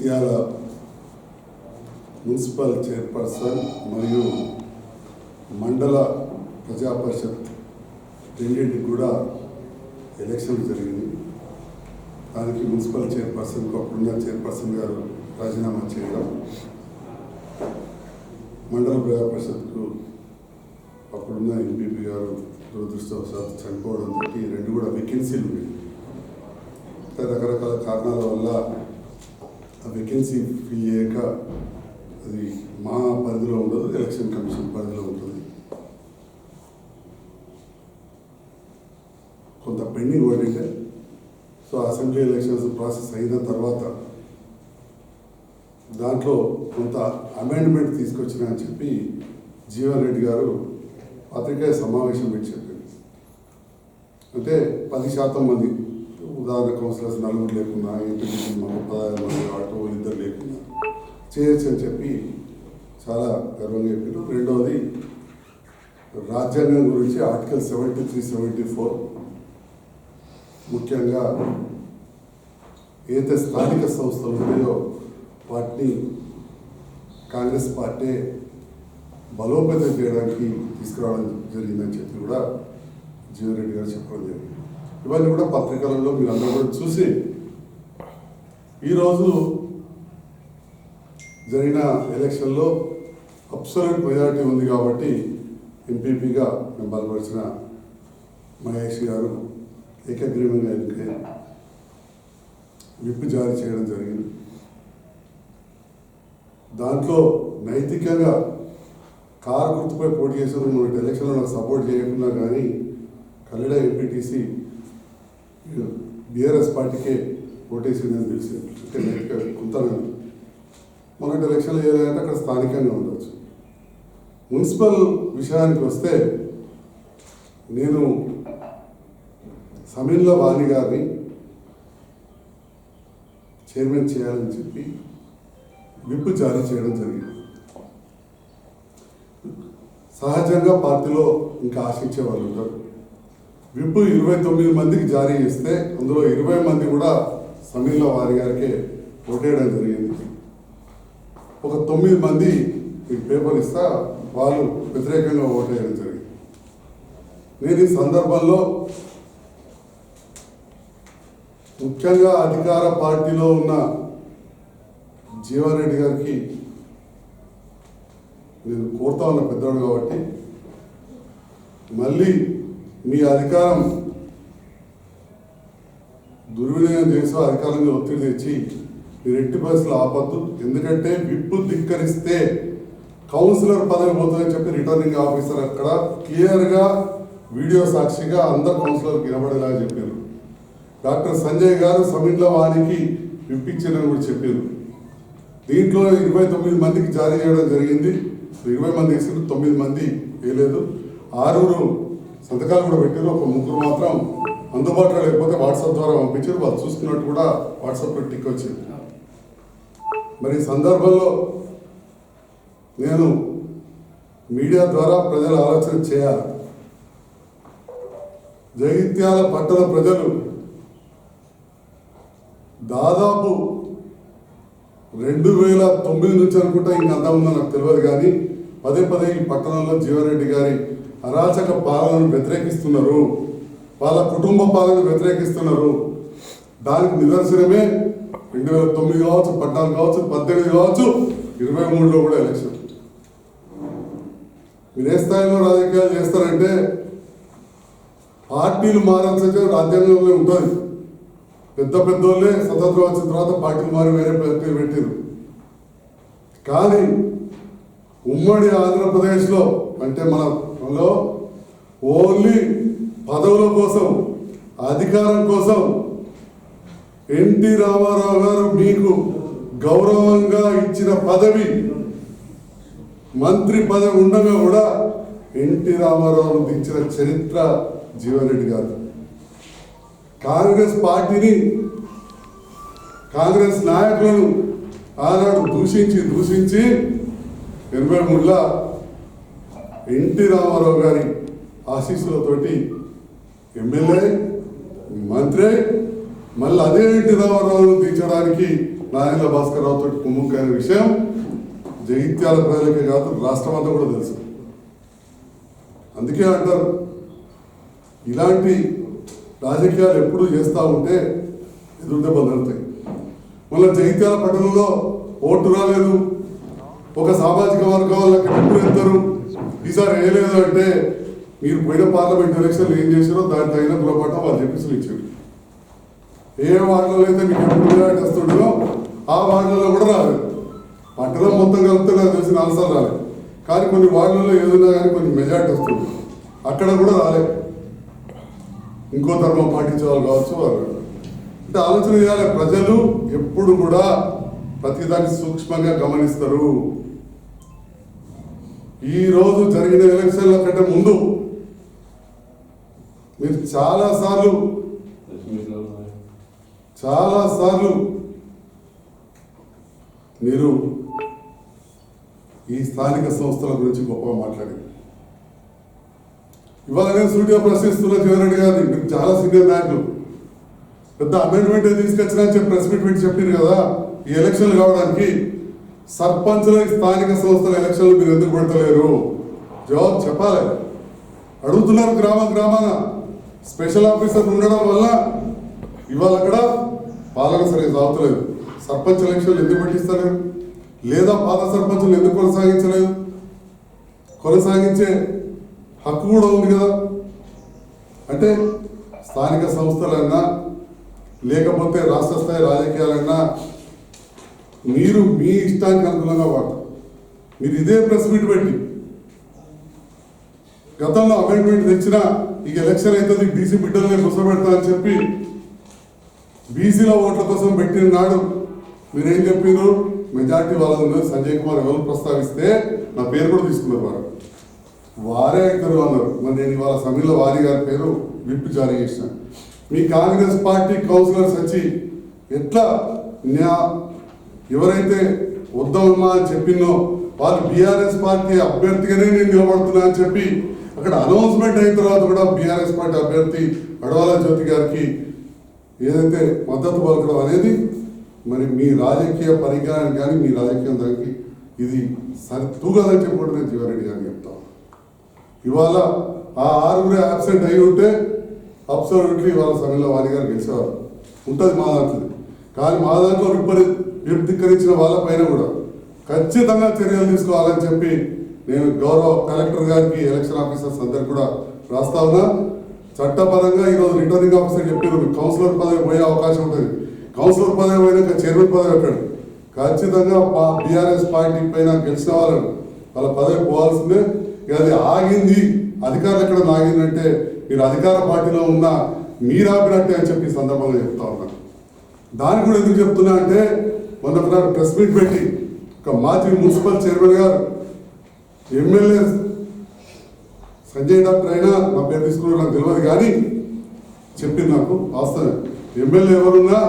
ముత్యాల municipal chairperson మరియు మండల ప్రజా పరిషత్ రెండింటికి కూడా ఎలక్షన్ జరిగింది. దానికి మున్సిపల్ చైర్పర్సన్కు అప్పుడున్న చైర్పర్సన్ గారు రాజీనామా చేయడం. మండల ప్రజా పరిషత్కు అప్పుడున్న ఎంపీపీ గారు దురదృష్టవశాత్తు చనిపోవడం ఈ రెండు కూడా వేకెన్సీలు ఉన్నాయి. రకరకాల కారణాల వల్ల ఆ వేకెన్సీ ఫిల్ చేయక అది మా పరిధిలో ఉండదు ఎలక్షన్ కమిషన్ పరిధిలో ఉంటుంది. కొంత పెండింగ్ పడింటే సో అసెంబ్లీ ఎలక్షన్స్ ప్రాసెస్ అయిన తర్వాత దాంట్లో కొంత అమెండ్మెంట్ తీసుకొచ్చిన అని చెప్పి జీవన్ రెడ్డి గారు పత్రికా సమావేశం పెట్టి చెప్పారు. అంటే పది శాతం మంది ఉదాహరణ కౌన్సిలర్స్ నలుగురు లేకున్నా ఎంపీ మా పదహారు మంది ఆటో ఇద్దరు లేకున్నా. చేయొచ్చు అని చెప్పి చాలా గర్వంగా చెప్పారు రెండవది రాజ్యాంగం గురించి article seventy three seventy four ముఖ్యంగా ఏదైతే స్థానిక సంస్థలు ఉన్నాయో వాటిని కాంగ్రెస్ పార్టీ బలోపేతం చేయడానికి తీసుకురావడం జరిగిందని చెప్పి కూడా జీవన్ రెడ్డి గారు చెప్పడం జరిగింది. ఇవన్నీ కూడా పత్రికలలో మీరందరూ కూడా చూసి ఈరోజు జరిగిన ఎలక్షన్లో అబ్సల్యూట్ మెజారిటీ ఉంది కాబట్టి ఎంపీపీగా మేము బలపరిచిన మహేష్ గారు ఏకగ్రీవంగా ఎన్నికై విప్పు జారీ చేయడం జరిగింది. దాంట్లో నైతికంగా కారు గుర్తుపై పోటీ చేసిన మొన్నటి ఎలక్షన్లో నాకు సపోర్ట్ చేయకుండా కానీ కల్లెడ ఎంపీటీసీ బీఆర్ఎస్ పార్టీకే ఓటేసిందని తెలిసి అంటే నైతిక కొంతమంది మొన్నటి ఎలక్షన్లో ఏదంటే అక్కడ స్థానికంగా ఉండవచ్చు మున్సిపల్ విషయానికి వస్తే నేను సమీన్ల వాణి గారిని చైర్మన్ చేయాలని చెప్పి విప్ జారీ చేయడం జరిగింది. సహజంగా పార్టీలో ఇంకా ఆశించే వాళ్ళు ఉంటారు విప్ ఇరవై తొమ్మిది మందికి జారీ చేస్తే అందులో ఇరవై మంది కూడా సమీన్ల వారి గారికే ఓటేయడం జరిగింది. ఒక తొమ్మిది మంది ఈ పేపర్ ఇస్తా వాళ్ళు వ్యతిరేకంగా ఓటేయడం జరిగింది. నేను ఈ సందర్భంలో ముఖ్యంగా అధికార పార్టీలో ఉన్న జీవారెడ్డి గారికి నేను కోరుతా ఉన్న పెద్దవాడు కాబట్టి మళ్ళీ మీ అధికారం దుర్వినియోగం చేసి అధికారం ఒత్తిడి తెచ్చి మీరు ఎట్టి పరిస్థితులు ఆపద్దు. ఎందుకంటే విప్పు ధిక్కరిస్తే కౌన్సిలర్ పదవి పోతుందని చెప్పి రిటర్నింగ్ ఆఫీసర్ అక్కడ క్లియర్గా వీడియో సాక్షిగా అందరు కౌన్సిలర్కి వినబడేలాగా చెప్పారు. డాక్టర్ సంజయ్ గారు సమీన్ల వారికి విప్పించారని కూడా చెప్పారు. దీంట్లో ఇరవై తొమ్మిది మందికి జారీ చేయడం జరిగింది. ఇరవై మంది వేసారు తొమ్మిది మంది వేయలేదు. ఆరుగురు సంతకాలు కూడా పెట్టారు. ఒక ముగ్గురు మాత్రం అందుబాటులో లేకపోతే వాట్సాప్ ద్వారా పంపించారు. వాళ్ళు చూసుకున్నట్టు కూడా వాట్సాప్లో టిక్ వచ్చింది. మరి సందర్భంలో నేను మీడియా ద్వారా ప్రజల ఆలోచన చేయాలి. జగిత్యాల పట్టణ ప్రజలు దాదాపు రెండు వేల తొమ్మిది నుంచి అనుకుంటా ఇంకా అంతా ఉందో నాకు తెలియదు కానీ పదే పదే ఈ పట్టణంలో జీవారెడ్డి గారి అరాచక పాలనను వ్యతిరేకిస్తున్నారు. వాళ్ళ కుటుంబ పాలనను వ్యతిరేకిస్తున్నారు. దానికి నిదర్శనమే రెండు వేల తొమ్మిది కావచ్చు పద్నాలుగు కావచ్చు పద్దెనిమిది కావచ్చు ఇరవై మూడులో కూడా ఎలక్షన్. మీరు ఏ స్థాయిలో రాజకీయాలు చేస్తారంటే పార్టీలు మారాల్సిన రాజ్యాంగంలో ఉంటుంది. పెద్ద పెద్దోళ్ళే స్వతంత్రం వచ్చిన తర్వాత పార్టీలు మారి వేరే పార్టీలు పెట్టారు కానీ ఉమ్మడి ఆంధ్రప్రదేశ్లో అంటే మన మనలో ఓన్లీ పదవుల కోసం అధికారం కోసం ఎన్టీ రామారావు గారు మీకు గౌరవంగా ఇచ్చిన పదవి మంత్రి పదవి ఉండగా కూడా ఎన్టీ రామారావు దించిన చరిత్ర జీవన్రెడ్డి గారు. కాంగ్రెస్ పార్టీని కాంగ్రెస్ నాయకులను ఆనాడు దూషించి దూషించి ఎనభై మూడులో ఎన్టీ రామారావు గారి ఆశీస్సులతోటి ఎమ్మెల్యే మంత్రి మళ్ళీ అదే ఎన్టీ రామారావును తీర్చడానికి నారాయణ భాస్కర్ రావు తోటి కుమ్ముక్కైన విషయం జగిత్యాల ప్రజలకే కాదు రాష్ట్రం అంతా కూడా తెలుసు. అందుకే అంటారు ఇలాంటి రాజకీయాలు ఎప్పుడు చేస్తూ ఉంటే ఎదురుదెబ్బ జరుగుతాయి మళ్ళీ జగిత్యాల పట్టణంలో ఓటు రాలేదు. ఒక సామాజిక వర్గం వాళ్ళకి ఎప్పుడు వెళ్తారు ఈసారి వేయలేదు అంటే మీరు పోయిన పార్లమెంట్ ఎలక్షన్లు ఏం చేశారో దాని తగిన గుణపాఠం వాళ్ళు చెప్పేసి ఇచ్చారు. ఏ వార్డులలో అయితే మీకు ఎప్పుడు వస్తుండో ఆ వార్డులలో కూడా రాలేదు. పట్టణం మొత్తం కలిపితే నాకు తెలిసిన అవసరం రాలేదు. కానీ కొన్ని వార్డులలో ఏదైనా కానీ కొన్ని మెజార్టీ వస్తుంది. అక్కడ కూడా రాలేదు. ఇంకో ధర్మం పాటించే వాళ్ళు కావచ్చు వారు అంటే ఆలోచన చేయాలి ప్రజలు ఎప్పుడు కూడా ప్రతిదాన్ని సూక్ష్మంగా గమనిస్తారు. ఈరోజు జరిగిన ఎలక్షన్ల కంటే ముందు మీరు చాలా సార్లు చాలా సార్లు మీరు ఈ స్థానిక సంస్థల గురించి గొప్పగా మాట్లాడి ఇవాళ నేను సూటిగా ప్రశ్నిస్తున్న జగన్ గారిని మీరు చాలా సీనియర్ నాయకులు. పెద్ద అమెండ్మెంట్ తీసుకొచ్చినా చెప్పి ప్రెస్ మీట్ పెట్టి చెప్పారు కదా ఈ ఎలక్షన్లు కావడానికి సర్పంచ్ల స్థానిక సంస్థల ఎలక్షన్లు మీరు ఎందుకు పెడతలేరు? జవాబు చెప్పాలి. అడుగుతున్నారు గ్రామ గ్రామాన. స్పెషల్ ఆఫీసర్ ఉండడం వల్ల ఇవాళ అక్కడ పాలన సరిగ్గా సాగుతలేదు. సర్పంచ్ ఎలక్షన్లు ఎందుకు పెట్టిస్తలేరు లేదా పాత సర్పంచులు ఎందుకు కొనసాగించలేదు? కొనసాగించే హక్కు కూడా ఉంది కదా. అంటే స్థానిక సంస్థలన్నా లేకపోతే రాష్ట్ర స్థాయి రాజకీయాలన్నా మీరు మీ ఇష్టానికి అనుగుణంగా వాడతారు. మీరు ఇదే ప్రెస్ మీట్ పెట్టి గతంలో అమెండ్మెంట్ తెచ్చిన ఇక ఎలక్షన్ అవుతుంది బీసీ బిడ్డలనే కూర్చోబెడతా అని చెప్పి బీసీల ఓట్ల కోసం పెట్టిన నాడు మీరేం చెప్పారు మెజార్టీ వాళ్ళ సంజయ్ కుమార్ ఎవరు ప్రస్తావిస్తే నా పేరు కూడా తీసుకున్నారు వారు. వారే ఇద్దరు అన్నారు. మరి నేను ఇవాళ సమయంలో వారి గారి పేరు విప్ జారీ చేసిన. మీ కాంగ్రెస్ పార్టీ కౌన్సిలర్స్ వచ్చి ఎట్లా నా ఎవరైతే వద్దామమ్మా అని చెప్పినో వాళ్ళు బీఆర్ఎస్ పార్టీ అభ్యర్థిగానే నేను నిలబడుతున్నా అని చెప్పి అక్కడ అనౌన్స్మెంట్ అయిన తర్వాత కూడా బీఆర్ఎస్ పార్టీ అభ్యర్థి అడవాల జ్యోతి గారికి ఏదైతే మద్దతు పలకడం అనేది మరి మీ రాజకీయ పరిజ్ఞానానికి కానీ మీ రాజకీయం దానికి ఇది సరి తూగదని చెప్పి కూడా నేను జీవారెడ్డి గారిని చెప్తాను ఇవాళ ఆ ఆరుగురే అబ్సెంట్ అయి ఉంటే అబ్సల్యూట్లీ ఇవాళ సమయంలో వారి గారు గెలిచేవారు. ఉంటుంది మా దాంట్లో. కానీ మా దాంట్లో విపరీత విప్తికరించిన వాళ్ళ పైన కూడా. ఖచ్చితంగా చర్యలు తీసుకోవాలని చెప్పి నేను గౌరవ కలెక్టర్ గారికి ఎలక్షన్ ఆఫీసర్స్ అందరు కూడా రాస్తా ఉన్నా. చట్టపరంగా ఈరోజు రిటర్నింగ్ ఆఫీసర్ చెప్పారు కౌన్సిలర్ పదవి పోయే అవకాశం ఉంటుంది. కౌన్సిలర్ పదవి పోయినాక చైర్మన్ పదవి పెట్టాడు ఖచ్చితంగా బీఆర్ఎస్ పార్టీ పైన గెలిచిన వాళ్ళని వాళ్ళ పదవి పోవాల్సిందే. ఇక అది ఆగింది. అధికారులు ఎక్కడ ఆగిందంటే మీరు అధికార పార్టీలో ఉన్న మీరాబినట్టే అని చెప్పి సందర్భంగా చెప్తా ఉన్నా. దాన్ని కూడా ఎందుకు చెప్తున్నా అంటే మొన్న ప్రెస్ మీట్ పెట్టి ఒక మాజీ మున్సిపల్ చైర్మన్ గారు ఎమ్మెల్యే సంజయ్ డాక్టర్ అయినా నా పేరు తీసుకున్న నాకు తెలియదు కానీ చెప్పింది నాకు వాస్తవం ఎమ్మెల్యే ఎవరున్నా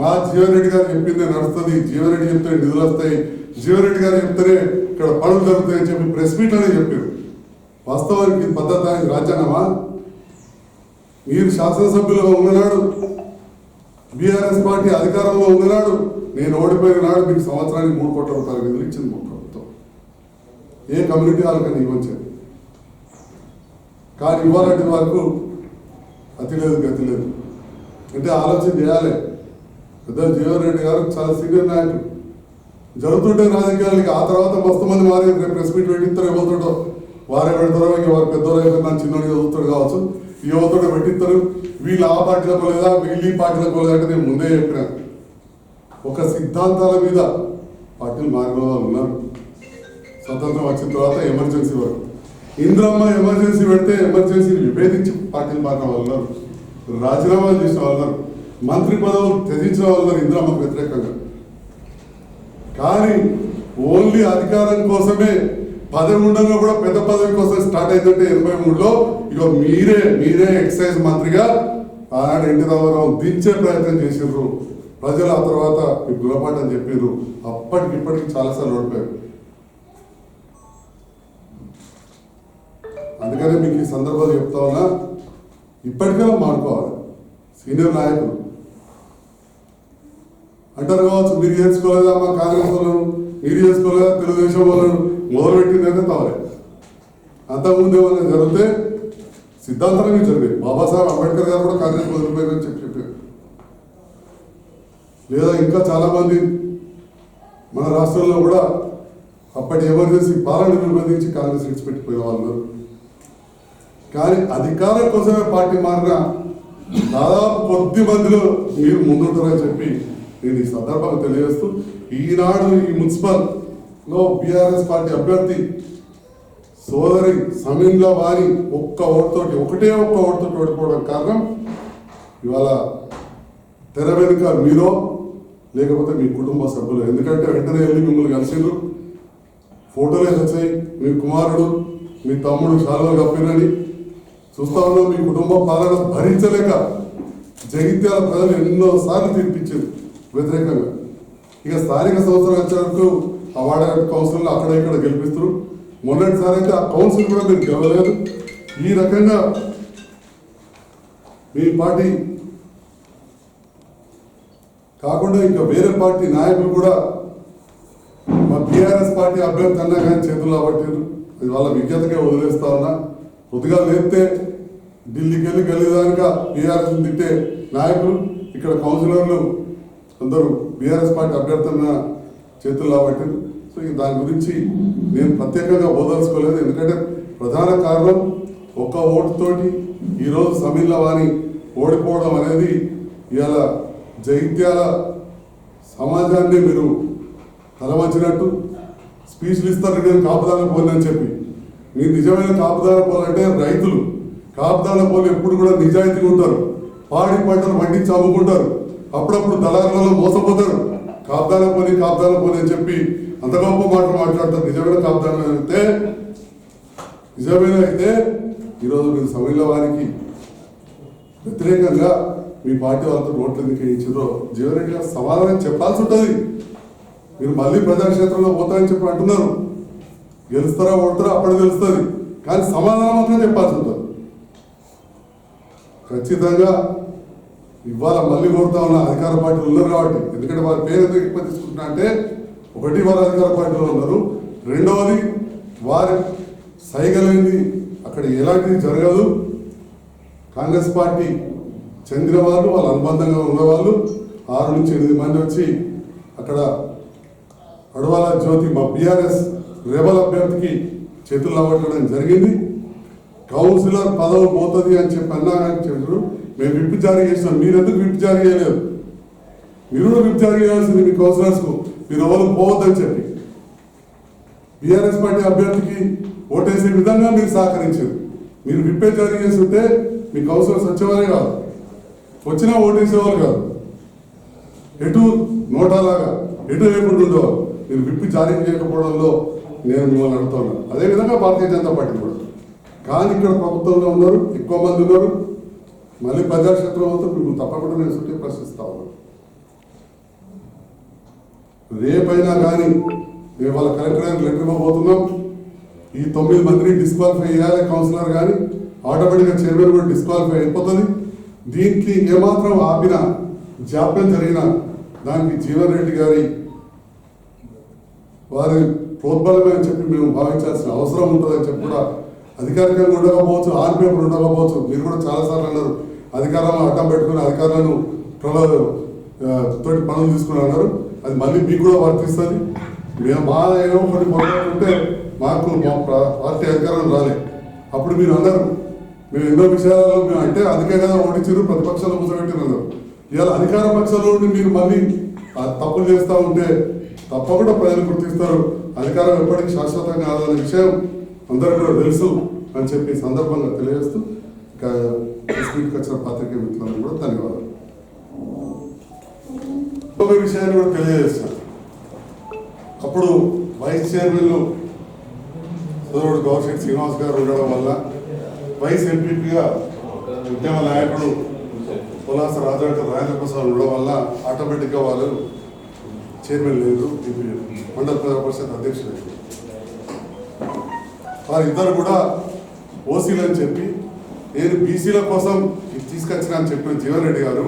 మా జీవన్ రెడ్డి గారు చెప్పిందే నడుస్తుంది. జీవన్ రెడ్డి చెప్తే నిధులు వస్తాయి. జీవన్ రెడ్డి గారు చెప్తేనే ఇక్కడ పనులు జరుగుతాయని చెప్పి ప్రెస్ మీట్ చెప్పారు. వాస్తవానికి పద్ధతి రాజ్యాంగమా మీరు శాసనసభ్యులుగా ఉన్ననాడు బీఆర్ఎస్ పార్టీ అధికారంలో ఉన్ననాడు నేను ఓడిపోయిన నాడు మీకు సంవత్సరానికి మూడు కోట్ల రూపాయలు నిధులు ఇచ్చింది మా ప్రభుత్వం. ఏ కమ్యూనిటీ వాళ్ళకని ఇవ్వచ్చేది కానీ ఇవ్వాలంటే వరకు అతి లేదు గతి లేదు. అంటే ఆలోచన చేయాలి. పెద్ద జీవన్ రెడ్డి గారు చాలా సీనియర్ నాయకులు జరుగుతుంటే రాజకీయాలకి ఆ తర్వాత మస్తు మంది వారే రేపు ప్రెస్ మీట్ పెట్టిస్తారు ఎవరితోటో వారే పెడతారో ఇంక వారు పెద్దోరు అయిపోయినా చిన్నోడిగా చదువుతాడు కావచ్చు. యువతడు పెట్టిస్తారు వీళ్ళు ఆ పార్టీలకు లేదా వీళ్ళు ఈ పార్టీలో పోలేదా అంటే నేను ముందే చెప్పిన. ఒక సిద్ధాంతాల మీద పార్టీలు మారిన వాళ్ళు ఉన్నారు స్వతంత్రం వచ్చిన తర్వాత ఎమర్జెన్సీ వరకు. ఇంద్రమ్మ ఎమర్జెన్సీ పెడితే ఎమర్జెన్సీని విభేదించి పార్టీలు మారిన వాళ్ళు ఉన్నారు. రాజీనామాలు చేసిన వాళ్ళు మంత్రి పదవులు త్యజించిన వాళ్ళు ఇంద్రమ్మకు వ్యతిరేకంగా. కానీ ఓన్లీ అధికారం కోసమే పదవి ఉండగా కూడా పెద్ద పదవి కోసం స్టార్ట్ అయిందంటే ఎనభై మూడులో ఇక మీరే మీరే ఎక్సైజ్ మంత్రిగా ఆనాడు ఎన్టీ రామారావు దించే ప్రయత్నం చేసిండ్రు. ప్రజలు ఆ తర్వాత మీకు గుణపాఠం చెప్పారు అప్పటికి ఇప్పటికి చాలాసార్లు ఓడిపోయారు. అందుకనే మీకు ఈ సందర్భాలు చెప్తా ఉన్నా ఇప్పటికైనా మానుకోవాలి. సీనియర్ నాయకులు. అంటారు కావచ్చు మీరు చేసుకోలేదా మా కాంగ్రెస్ వాళ్ళు మీరు చేసుకోలేదా తెలుగుదేశం వాళ్ళు మొదలుపెట్టిందైతే తవలే అంతకుముందు ఏమైనా జరిగితే సిద్ధాంతమే జరిగాయి బాబాసాహెబ్ అంబేద్కర్ గారు కూడా కాంగ్రెస్ వదిలిపోయారని చెప్పి చెప్పారు. లేదా ఇంకా చాలా మంది మన రాష్ట్రంలో కూడా అప్పటి ఎమర్జెన్సీ పాలన నిర్బంధించి కాంగ్రెస్ విడిచిపెట్టిపోయిన వాళ్ళు. కానీ అధికారం కోసమే పార్టీ మారిన దాదాపు కొద్ది మందిలో మీరు ముందుంటారని చెప్పి నేను ఈ సందర్భంగా తెలియజేస్తూ ఈనాడు ఈ మున్సిపల్ లో బీఆర్ఎస్ పార్టీ అభ్యర్థి. సోదరి సమీన్ల వారి ఒక్క ఓటుతోటి ఒకటే ఒక్క ఓటుతోటి ఓడిపోవడం కారణం ఇవాళ తెర వెనుక మీరో లేకపోతే మీ కుటుంబ సభ్యులు. ఎందుకంటే వెంటనే వెళ్ళి మిమ్మల్ని కలిసిండ్రు. ఫోటోలే వచ్చాయి మీ కుమారుడు మీ తమ్ముడు చాలా కప్పినని చూస్తా ఉన్నాం మీ కుటుంబ పాలన భరించలేక జగిత్యాల ప్రజలు ఎన్నో సార్లు వ్యతిరేకంగా. ఇక స్థానిక సంవత్సరం వచ్చే ఆ వార్డు కౌన్సిల్ అక్కడ ఇక్కడ గెలిపిస్తారు. మొన్నటిసారి అయితే ఆ కౌన్సిల్ కూడా మీరు గెలవలేదు. ఈ రకంగా మీ పార్టీ కాకుండా ఇంకా వేరే పార్టీ నాయకులు కూడా మా బీఆర్ఎస్ పార్టీ అభ్యర్థి అన్నా కానీ చేతుల్లో పట్టారు అది వాళ్ళ విజ్ఞతకే వదిలేస్తా ఉన్నా. కొద్దిగా లేపితే ఢిల్లీకి వెళ్ళి గెలిదానిక బీఆర్ఎస్ తిట్టే నాయకులు. ఇక్కడ కౌన్సిలర్లు అందరూ బీఆర్ఎస్ పార్టీ అభ్యర్థి అన్నా చేతుల్లో పట్టారు సో ఇక దాని గురించి నేను ప్రత్యేకంగా ఓదలుచుకోలేదు ఎందుకంటే ప్రధాన కారణం ఒక్క ఓటుతోటి ఈరోజు సమీల వాణి ఓడిపోవడం అనేది ఇవాళ జైత్యాల సమాజాన్ని మీరు తలవంచినట్టు స్పీచ్లు ఇస్తారు నేను కాపుదాన పోలని చెప్పి. మీరు నిజమైన కాపుదాన పోలంటే రైతులు కాపుదాన పోలు ఎప్పుడు కూడా నిజాయితీగా ఉంటారు. పాడి పంటలు పండించి అమ్ముకుంటారు. అప్పుడప్పుడు దళారులలో మోసపోతారు. కాబ్దాల పోని కాబ్దాల పోని అని చెప్పి అంత గొప్ప మాటలు మాట్లాడతారు. నిజమైన కాబ్దాలు అయితే నిజమైన అయితే ఈరోజు మీరు సమయంలో వారికి వ్యతిరేకంగా మీ పార్టీ వాళ్ళతో ఓట్లు ఎందుకు వేయించారో జీవనరెడ్డి గారు సమాధానం చెప్పాల్సి ఉంటుంది. మీరు మళ్ళీ ప్రజాక్షేత్రంలో పోతారని చెప్పి అంటున్నారు. గెలుస్తారా ఓడతారా అప్పుడు తెలుస్తుంది. కానీ సమాధానం మాత్రం చెప్పాల్సి ఉంటుంది. ఖచ్చితంగా ఇవాళ మళ్ళీ కోరుతా ఉన్న అధికార పార్టీలు ఉన్నారు కాబట్టి. ఎందుకంటే వారి పేరు ఎందుకు ఎక్కువ తీసుకుంటున్నా అంటే ఒకటి వారు అధికార పార్టీలో ఉన్నారు. రెండవది వారి సైగలేంది. అక్కడ ఎలాంటిది జరగదు. కాంగ్రెస్ పార్టీ చెందిన వాళ్ళు వాళ్ళ అనుబంధంగా ఉన్నవాళ్ళు ఆరు నుంచి ఎనిమిది మంది వచ్చి అక్కడ అడవాల జ్యోతి మా బీఆర్ఎస్ రెబల్ అభ్యర్థికి చేతులు అవ్వడం జరిగింది. కౌన్సిలర్ పదవి పోతుంది అని చెప్పి అన్నా అని చెప్పారు మేము విప్ జారీ చేసినాం మీరెందుకు విప్ జారీ చేయలేదు మీరు కూడా విప్ జారీ చేయాల్సింది మీ కౌన్సిలర్స్కు మీరు ఎవరు పోవద్దని చెప్పి. బీఆర్ఎస్ పార్టీ అభ్యర్థికి ఓటేసే విధంగా మీరు సహకరించారు. మీరు విప్పే జారీ చేస్తుంటే మీ కౌన్సిలర్స్ వచ్చేవారే కాదు. వచ్చినా ఓటేసేవారు కాదు. ఎటు నోటాలాగా ఎటు వేయకుండా ఉండేవారు మీరు విప్పి జారీ చేయకపోవడంలో నేను మిమ్మల్ని అడుగుతున్నాను అదేవిధంగా భారతీయ జనతా పార్టీ కూడా. కానీ ఇక్కడ ప్రభుత్వంలో ఉన్నారు ఎక్కువ మంది ఉన్నారు. మళ్ళీ ప్రజాక్షేత్రం మేము తప్పకుండా నేను సుట్టే ప్రశ్నిస్తా ఉన్నాను రేపైనా కానీ మేము వాళ్ళ కలెక్టర్ గారికి లెటర్ ఇవ్వబోతున్నాం. ఈ తొమ్మిది మందిని డిస్క్వాలిఫై చేయాలి కౌన్సిలర్ కానీ ఆటోమేటిక్గా చైర్మన్ కూడా డిస్క్వాలిఫై అయిపోతుంది. దీనికి ఏమాత్రం ఆపిన జాప్యం జరిగిన దానికి జీవన్ రెడ్డి గారి వారి ప్రోద్బలమే అని చెప్పి మేము భావించాల్సిన అవసరం ఉంటుందని చెప్పి కూడా అధికారికంగా ఉండకపోవచ్చు ఆర్మీ ఉండకపోవచ్చు. మీరు కూడా చాలాసార్లు అన్నారు అధికారాలను అడ్డం పెట్టుకుని అధికారులను ప్రలో తోటి పనులు తీసుకుని అన్నారు. అది మళ్ళీ మీకు కూడా వర్తిస్తుంది. మేము మా ఏమో కొన్ని పొందాలంటే ఉంటే మాకు మా పార్టీ అధికారం రాలే. అప్పుడు మీరు అన్నారు మేము ఎన్నో విషయాలలో మేము అంటే అందుకే కదా ఓడించారు ప్రతిపక్షాలు కూర్చోబెట్టినారు. ఇవాళ అధికార పక్షంలో ఉండి మీరు మళ్ళీ తప్పులు చేస్తూ ఉంటే తప్పకుండా ప్రజలు గుర్తిస్తారు. అధికారం ఎప్పటికీ శాశ్వతం కాదనే విషయం అందరూ కూడా తెలుసు అని చెప్పి సందర్భంగా తెలియజేస్తూ ఇంకా స్పీడ్కి వచ్చిన పాత్రికేయ మిత్రులను కూడా ధన్యవాదాలు ఇంకొక విషయాన్ని కూడా తెలియజేస్తాను అప్పుడు వైస్ చైర్మన్లు సోదరుడు గౌశెట్టి శ్రీనివాస్ గారు ఉండడం వల్ల వైస్ ఎంపీపీగా ఉద్యమ నాయకుడు పులాస రాజాకర్ రాజేంద్ర ప్రసాద్ ఉండడం వల్ల ఆటోమేటిక్గా వాళ్ళు చైర్మన్ లేదు మండల ప్రజా పరిషత్ అధ్యక్షులు వారిద్దరు కూడా ఓసీలు అని చెప్పి నేను బీసీల కోసం ఇది తీసుకొచ్చిన అని చెప్పిన జీవన్ రెడ్డి గారు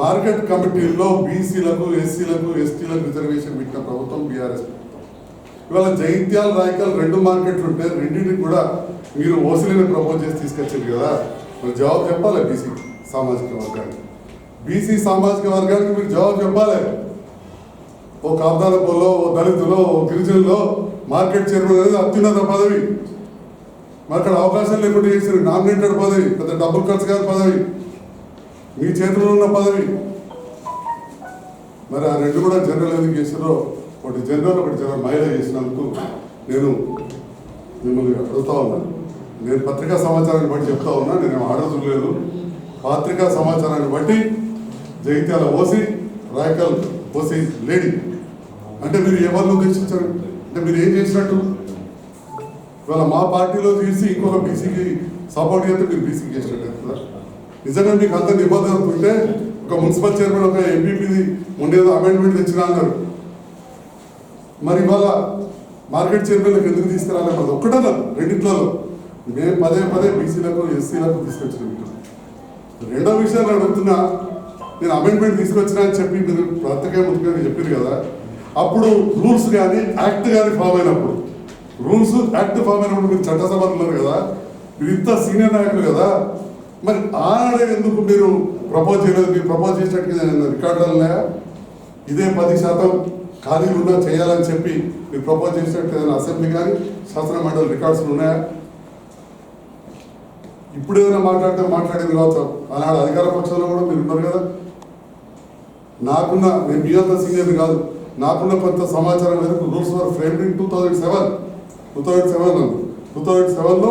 మార్కెట్ కమిటీల్లో బీసీలకు ఎస్సీలకు ఎస్టీలకు రిజర్వేషన్ పెట్టిన ప్రభుత్వం బీఆర్ఎస్ ప్రభుత్వం. ఇవాళ జైత్యాల రాయకల్ రెండు మార్కెట్లు ఉంటే రెండింటికి కూడా మీరు ఓసీలని ప్రపోజ్ చేసి తీసుకొచ్చారు కదా. మరి జవాబు చెప్పాలి బీసీ సామాజిక వర్గానికి? బీసీ సామాజిక వర్గానికి మీరు జవాబు చెప్పాలి. ఓ కాపుదాలపల్లిలో ఓ దళితులో ఓ గిరిజనులో మార్కెట్ చైర్మన్ అనేది అత్యున్నత పదవి. మరి అక్కడ అవకాశం లేకుండా చేసిన నామినేటెడ్ పదవి పెద్ద డబ్బులు ఖర్చు కాని పదవి మీ చేతిలో ఉన్న పదవి. మరి ఆ రెండు కూడా జనరల్ ఎందుకు చేసినారో ఒకటి జనరల్ ఒకటి జనరల్ మహిళ చేసినందుకు నేను మిమ్మల్ని అడుగుతా ఉన్నాను నేను పత్రికా సమాచారాన్ని బట్టి చెప్తా ఉన్నా. నేను ఆడదు లేదు. పత్రికా సమాచారాన్ని బట్టి Jagtial OC Raikal OC lady. అంటే మీరు ఎవరిని ఉద్దేశించారు? అంటే మీరు ఏం చేసినట్టు? ఇవాళ మా పార్టీలో తీసి ఇంకొక బీసీకి సపోర్ట్ చేస్తే మీరు బీసీకి చేసినట్టు అవుతుందా? నిజంగా మీకు అంత నిబంధన ఉంటే ఒక మున్సిపల్ చైర్మన్ ఒక ఎంపీపీది ఉండేదో అమెండ్మెంట్ తెచ్చినా అన్నారు. మరి ఇవాళ మార్కెట్ చైర్మన్లకు ఎందుకు తీసుకురాలి? మరి ఒక్కటన్నా రెండిట్లలో. మేము పదే పదే బీసీలకు ఎస్సీలకు తీసుకొచ్చినాం రెండో విషయాలు అడుగుతున్నా నేను అమెండ్మెంట్ తీసుకొచ్చినా అని చెప్పి మీరు ప్రత్యేక ముఖ్యంగా చెప్పారు కదా అప్పుడు రూల్స్ కానీ యాక్ట్ కానీ ఫామ్ అయినప్పుడు రూల్స్ యాక్ట్ ఫామ్ అయినప్పుడు మీరు చట్టసభలు ఉన్నారు కదా మీరు ఇంత సీనియర్ నాయకులు కదా మరి ఆనాడే ఎందుకు మీరు ప్రపోజ్ చేయలేదు? మీరు ప్రపోజ్ చేసినట్టుగా రికార్డులు ఇదే పది శాతం ఖాళీలు ఉన్నా చేయాలని చెప్పి మీరు ప్రపోజ్ చేసినట్టు ఏదైనా అసెంబ్లీ కానీ శాసన మండలి రికార్డ్స్ ఉన్నాయా? ఇప్పుడు ఏదైనా మాట్లాడితే మాట్లాడేది కావచ్చు. ఆనాడు అధికార పక్షంలో కూడా మీరు ఉన్నారు కదా. నాకున్న నేను మీ అంత సీనియర్ కాదు. నాకున్న కొంత సమాచారం మేరకు rules for framed in two thousand seven two thousand seven two thousand సెవెన్లో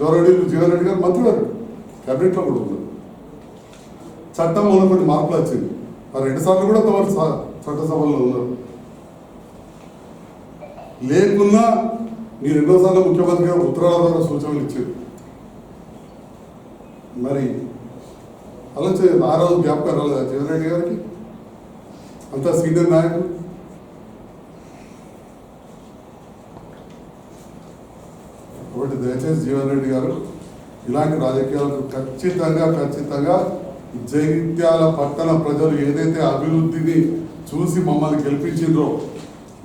గౌరవనీయులు జీవన్ రెడ్డి గారు మంత్రి గారు క్యాబినెట్లో కూడా ఉన్నారు. చట్టం వల్ల కొన్ని మార్పులు వచ్చింది. ఆ రెండు సార్లు కూడా తమరు చట్టసభల్లో ఉన్నారు. లేకున్నా మీరు ఎన్నోసార్లు ముఖ్యమంత్రి గారు ఉత్తరాల ద్వారా సూచనలు ఇచ్చారు. మరి అలా ఆ రోజు జ్ఞాపకం రాలేదా జీవన్ రెడ్డి గారికి? అంత సీనియర్ నాయకులు? కాబట్టి దయచేసి జీవన్ రెడ్డి గారు ఇలాంటి రాజకీయాలకు ఖచ్చితంగా ఖచ్చితంగా జగిత్యాల పట్టణ ప్రజలు ఏదైతే అభివృద్ధిని చూసి మమ్మల్ని గెలిపించిండ్రో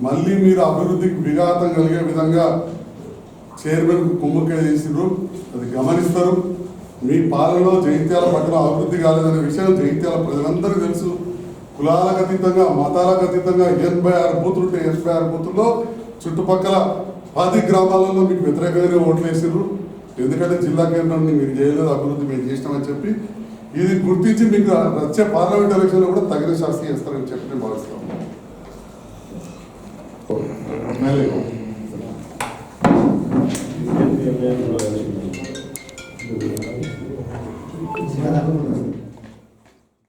మళ్ళీ మీరు అభివృద్ధికి విఘాతం కలిగే విధంగా చైర్మన్ కుమ్మకాయ చేసిండ్రు అది గమనిస్తారు. మీ పాలనలో జగిత్యాల పట్టణ అభివృద్ధి కాలేదనే విషయం జగిత్యాల ప్రజలందరికీ తెలుసు. కులాలకు అతీతంగా మతాలకు అతీతంగా ఎనభై ఆరు బూతులు ఉంటే ఎనభై ఆరు బూతుల్లో చుట్టుపక్కల పది గ్రామాలలో మీకు వ్యతిరేకంగానే ఓట్లు వేసారు ఎందుకంటే జిల్లా కేంద్రాన్ని మీరు చేయలేదు అభివృద్ధి మేము చేసినామని చెప్పి. ఇది గుర్తించి మీకు వచ్చే పార్లమెంట్ ఎలక్షన్లో కూడా తగిన శాస్త్రం చేస్తారని చెప్పి నేను భావిస్తాను